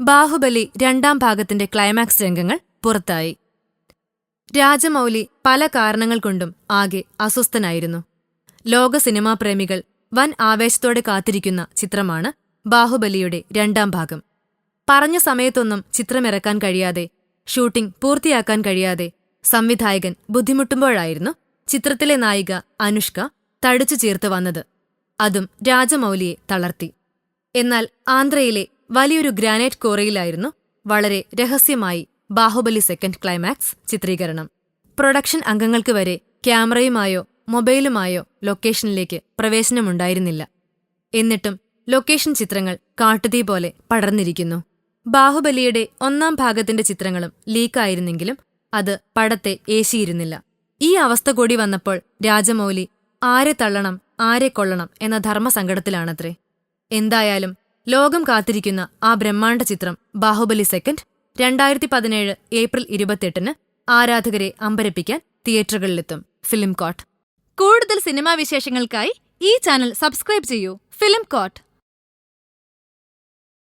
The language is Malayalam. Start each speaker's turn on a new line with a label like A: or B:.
A: ബാഹുബലി രണ്ടാം ഭാഗത്തിന്റെ ക്ലൈമാക്സ് രംഗങ്ങൾ പുറത്തായി. രാജമൗലി പല കാരണങ്ങൾ കൊണ്ടും ആകെ അസ്വസ്ഥനായിരുന്നു. ലോക സിനിമാ പ്രേമികൾ വൻ ആവേശത്തോടെ കാത്തിരിക്കുന്ന ചിത്രമാണ് ബാഹുബലിയുടെ രണ്ടാം ഭാഗം. പറഞ്ഞ സമയത്തൊന്നും ചിത്രമിറക്കാൻ കഴിയാതെ ഷൂട്ടിംഗ് പൂർത്തിയാക്കാൻ കഴിയാതെ സംവിധായകൻ ബുദ്ധിമുട്ടുമ്പോഴായിരുന്നു ചിത്രത്തിലെ നായിക അനുഷ്ക തടിച്ചു ചേർത്ത് വന്നത്. അതും രാജമൗലിയെ തളർത്തി. എന്നാൽ ആന്ധ്രയിലെ വലിയൊരു ഗ്രാനൈറ്റ് കോറയിലായിരുന്നു വളരെ രഹസ്യമായി ബാഹുബലി സെക്കൻഡ് ക്ലൈമാക്സ് ചിത്രീകരണം. പ്രൊഡക്ഷൻ അംഗങ്ങൾക്ക് വരെ ക്യാമറയുമായോ മൊബൈലുമായോ ലൊക്കേഷനിലേക്ക് പ്രവേശനമുണ്ടായിരുന്നില്ല. എന്നിട്ടും ലൊക്കേഷൻ ചിത്രങ്ങൾ കാട്ടുതീ പോലെ പടർന്നിരിക്കുന്നു. ബാഹുബലിയുടെ ഒന്നാം ഭാഗത്തിന്റെ ചിത്രങ്ങളും ലീക്കായിരുന്നെങ്കിലും അത് പടത്തെ ഏശിയിരുന്നില്ല. ഈ അവസ്ഥ കൂടി വന്നപ്പോൾ രാജമൗലി ആരെ തള്ളണം ആരെ കൊള്ളണം എന്ന ധർമ്മസങ്കടത്തിലാണത്രേ. എന്തായാലും ലോകം കാത്തിരിക്കുന്ന ആ ബ്രഹ്മാണ്ഡ ചിത്രം ബാഹുബലി സെക്കൻഡ് രണ്ടായിരത്തി പതിനേഴ് ഏപ്രിൽ ഇരുപത്തെട്ടിന് ആരാധകരെ അമ്പരപ്പിക്കാൻ തിയേറ്ററുകളിലെത്തും. Film court. കൂടുതൽ സിനിമാ വിശേഷങ്ങൾക്കായി ഈ ചാനൽ സബ്സ്ക്രൈബ് ചെയ്യൂ. Film court.